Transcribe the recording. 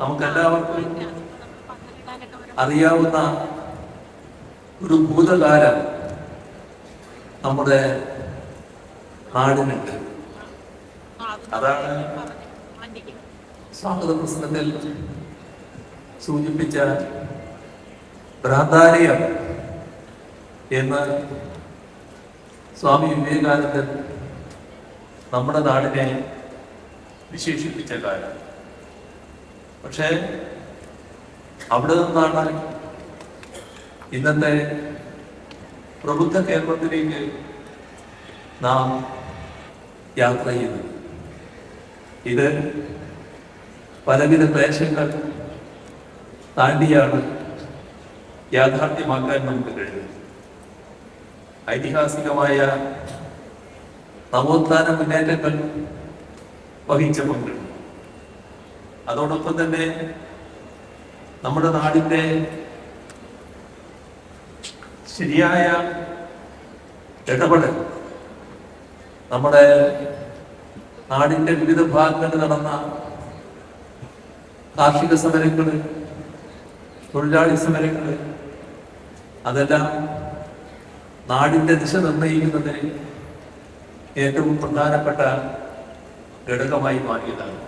നമുക്കെല്ലാവർക്കും അറിയാവുന്ന ഒരു ഭൂതകാലം നമ്മുടെ നാടിനുണ്ട്. അതാണ് സ്വാഗത പ്രസംഗത്തിൽ സൂചിപ്പിച്ച ഭ്രാന്താലയം എന്ന് സ്വാമി വിവേകാനന്ദൻ നമ്മുടെ നാടിനെ വിശേഷിപ്പിച്ച കാലം പക്ഷേ അവിടെ നിന്നാണ് ഇന്നത്തെ പ്രബുദ്ധ കേരളത്തിലേക്ക് നാം യാത്ര ചെയ്യുന്നത്. ഇത് പലവിധ ക്ലേശങ്ങൾ താണ്ടിയാണ് യാഥാർത്ഥ്യമാക്കാൻ നമുക്ക് കഴിയുന്നത് ഐതിഹാസികമായ നവോത്ഥാന മുന്നേറ്റങ്ങൾ വഹിച്ച പങ്ക്. അതോടൊപ്പം തന്നെ നമ്മുടെ നാടിന്റെ ശരിയായ ഇടപെടൽ നമ്മുടെ നാടിന്റെ വിവിധ ഭാഗങ്ങളിൽ നടന്ന കാർഷിക സമരങ്ങൾ തൊഴിലാളി സമരങ്ങൾ അതെല്ലാം നാടിന്റെ ദിശ നിർണയിക്കുന്നതിന് ഏറ്റവും പ്രധാനപ്പെട്ട ഘടകമായി മാറിയതാണ്.